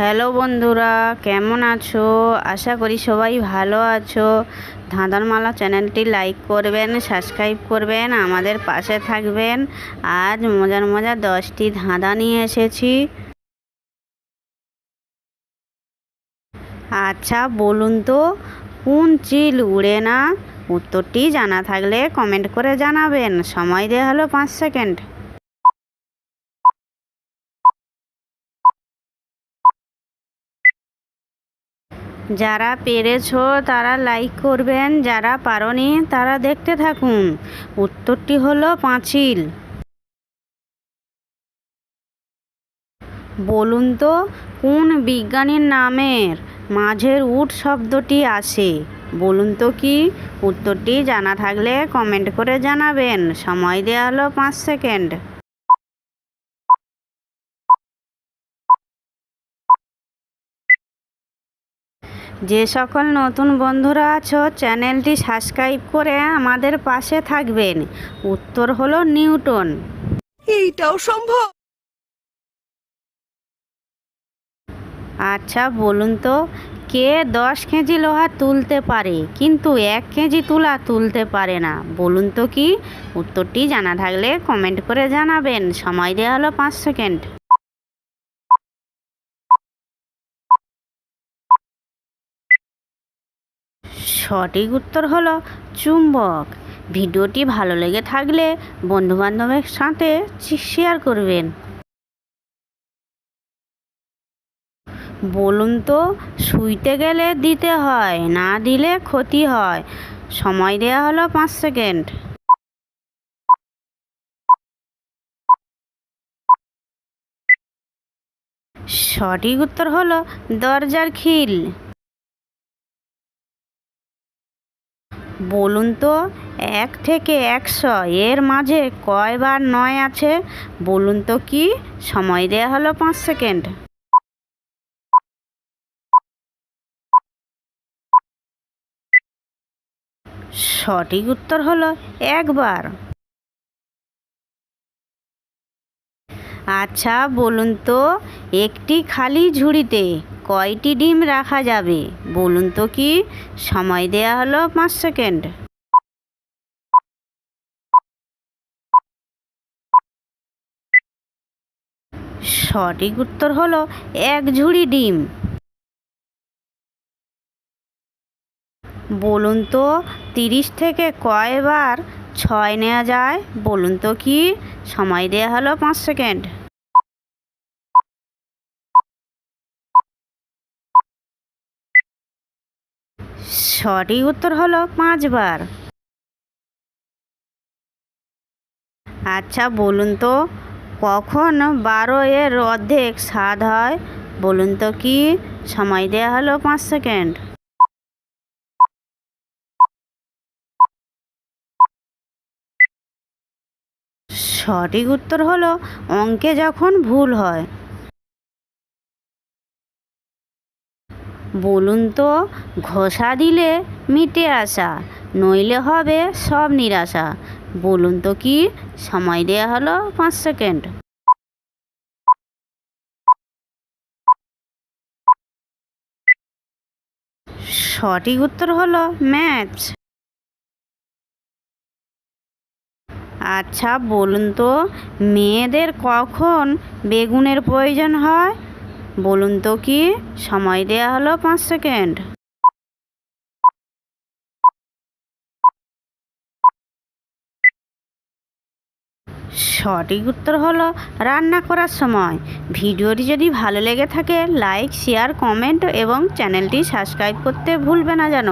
Hello বন্ধুরা, কেমন আছো? আশা করি সবাই ভালো আছো। ধাঁধারমালা চ্যানেলটি লাইক করবেন, সাবস্ক্রাইব করবেন, আমাদের পাশে থাকবেন। আজ মজার মজার দশটি ধাঁধা নিয়ে এসেছি। আচ্ছা বলুন তো, কোন চিল উড়ে না? উত্তরটি জানা থাকলে কমেন্ট করে জানাবেন। সময় দেওয়া হলো পাঁচ সেকেন্ড। যারা পেরেছ তারা লাইক করবেন, যারা পারোনি তারা দেখতে থাকুন। উত্তরটি হলো পাঁচিল। বলুন তো, কোন বিজ্ঞানীর নামের মাঝের উট শব্দটি আসে বলুন তো কি? উত্তরটি জানা থাকলে কমেন্ট করে জানাবেন। সময় দেওয়া হলো পাঁচ সেকেন্ড যে সকল নতুন বন্ধুরা আছো চ্যানেলটি সাবস্ক্রাইব করে আমাদের পাশে থাকবেন। উত্তর হলো নিউটন। এইটাও সম্ভব। আচ্ছা বলুন তো কে দশ কেজি লোহা তুলতে পারে? কিন্তু এক কেজি তুলা তুলতে পারে না। বলুন তো কি? উত্তরটি জানা থাকলে কমেন্ট করে জানাবেন। সময় দেওয়া হলো পাঁচ সেকেন্ড। সঠিক উত্তর হলো চুম্বক। ভিডিওটি ভালো লেগে থাকলে বন্ধুবান্ধবের সাথে শেয়ার করবেন। বলুন তো, শুইতে গেলে দিতে হয়, না দিলে ক্ষতি হয়? সময় দেওয়া হলো পাঁচ সেকেন্ড। সঠিক উত্তর হলো দরজার খিল। বলুন তো, এক থেকে একশো, এর মাঝে কয়বার নয় আছে? বলুন তো কি? সময় দেওয়া হলো পাঁচ সেকেন্ড। সঠিক উত্তর হলো একবার। আচ্ছা বলুন তো, একটি খালি ঝুড়িতে কয়টি ডিম রাখা যাবে? বলুন তো কি? সময় দেয়া হলো পাঁচ সেকেন্ড। সঠিক উত্তর হলো এক ঝুড়ি ডিম। বলুন তো, তিরিশ থেকে কয়বার ছয় নেওয়া যায়? বলুন তো কি? সময় দেওয়া হলো পাঁচ সেকেন্ড। সঠিক উত্তর হলো পাঁচবার। আচ্ছা বলুন তো, কখন বারো এর অর্ধেক স্বাদ হয়? বলুন তো কি? সময় দেওয়া হলো পাঁচ সেকেন্ড। সঠিক উত্তর হলো, অঙ্কে যখন ভুল হয়। বলুন তো, ঘষা দিলে মিটে আসা, নইলে হবে সব নিরাশা। বলুন তো কি, সময় দেওয়া হলো পাঁচ সেকেন্ড। সঠিক উত্তর হলো ম্যাচ আচ্ছা বলুন তো, মেয়েদের কখন বেগুনের প্রয়োজন হয়? বলুন তো কি? সময় দেয়া হলো পাঁচ সেকেন্ড। সঠিক উত্তর হলো রান্না করার সময়। ভিডিওটি যদি ভালো লেগে থাকে, লাইক, শেয়ার, কমেন্ট এবং চ্যানেলটি সাবস্ক্রাইব করতে ভুলবে না যেন।